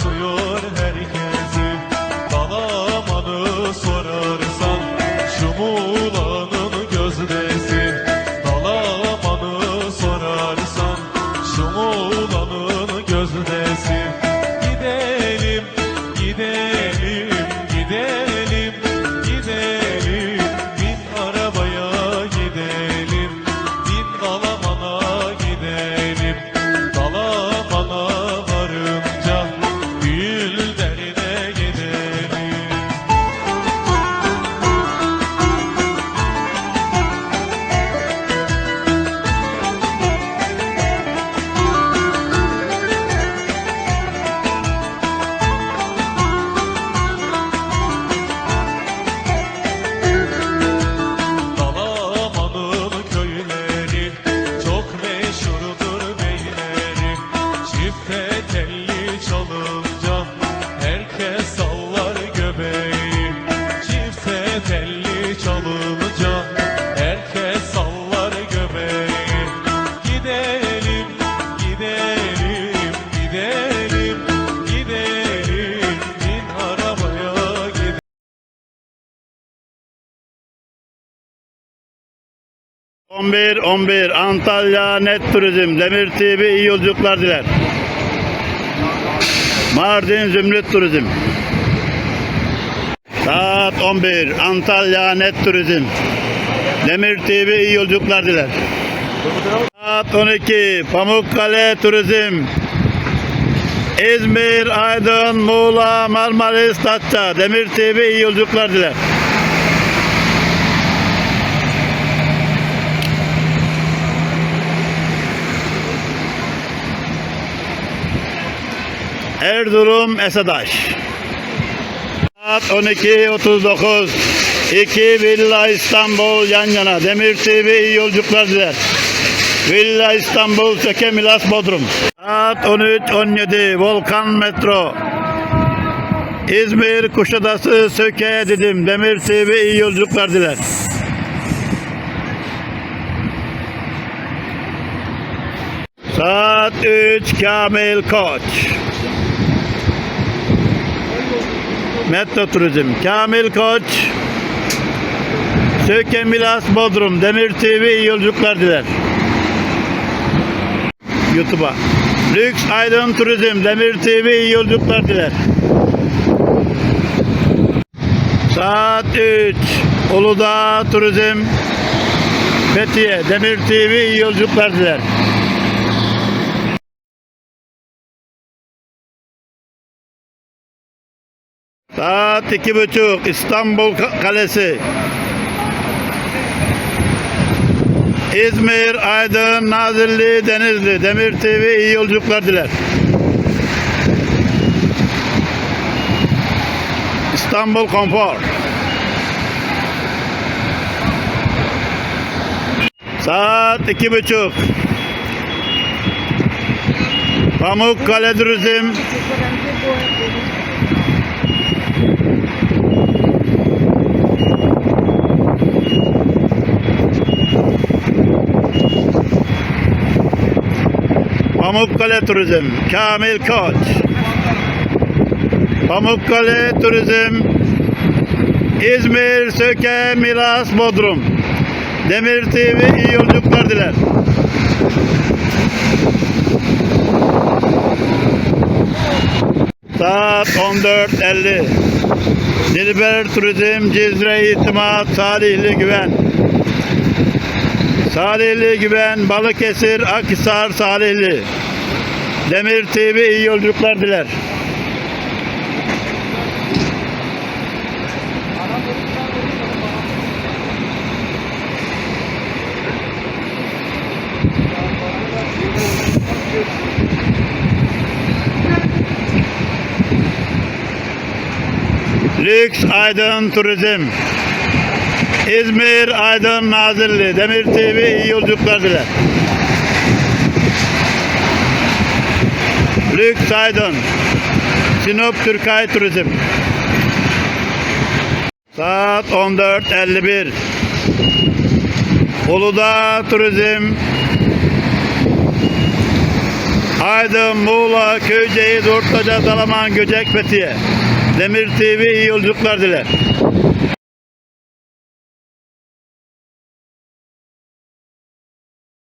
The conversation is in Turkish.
basıyor herkesi. Dalamanı sorarsan şu muğlanın gözdesi. Dalamanı sorarsan şu muğlanın gözdesi. 11 11 Antalya Net Turizm Demir TV iyi yolculuklar diler. Mardin Zümrüt Turizm. Saat 11 Antalya Net Turizm. Demir TV iyi yolculuklar diler. Saat 12 Pamukkale Turizm. İzmir, Aydın, Muğla, Marmaris, Datça. Demir TV iyi yolculuklar diler. Erzurum Esadaş. Saat 12.39. 2 Villa İstanbul yan yana. Demir TV iyi. Villa İstanbul Söke Milas Bodrum. Saat 13.17 Volkan Metro. İzmir Kuşadası Söke dedim. Demir TV iyi yolculuklar diler. Saat 3 Kamil Koç. Metro Turizm. Kamil Koç. Söke Milas Bodrum. Demir TV iyi yolculuklar diler. YouTube'a. Lüks Aydın Turizm. Demir TV iyi yolculuklar diler. Saat 3. Uludağ Turizm. Fethiye. Demir TV iyi yolculuklar diler. Saat iki buçuk İstanbul Ka- Kalesi. İzmir, Aydın, Nazilli, Denizli, Demir TV iyi yolculuklar diler. İstanbul Konfor. Saat iki buçuk. Pamukkale Turizm. Pamukkale Turizm, Kamil Koç. Pamukkale Turizm, İzmir, Söke, Milas, Bodrum. Demir TV iyi yolculuklar diler. Saat 14.50. Dilber Turizm, Cizre İtimat, Salihli Güven. Salihli Güven, Balıkesir, Akhisar, Salihli. Demir TV iyi yolculuklar diler. Lüks Aydın Turizm. İzmir, Aydın, Nazilli. Demir TV iyi yolculuklar diler. Lüks Aydın. Sinop Türkay Turizm. Saat 14.51. Uludağ Turizm. Aydın, Muğla, Köyceğiz, Ortaca, Dalaman, Göcek, Fethiye. Demir TV iyi yolculuklar diler.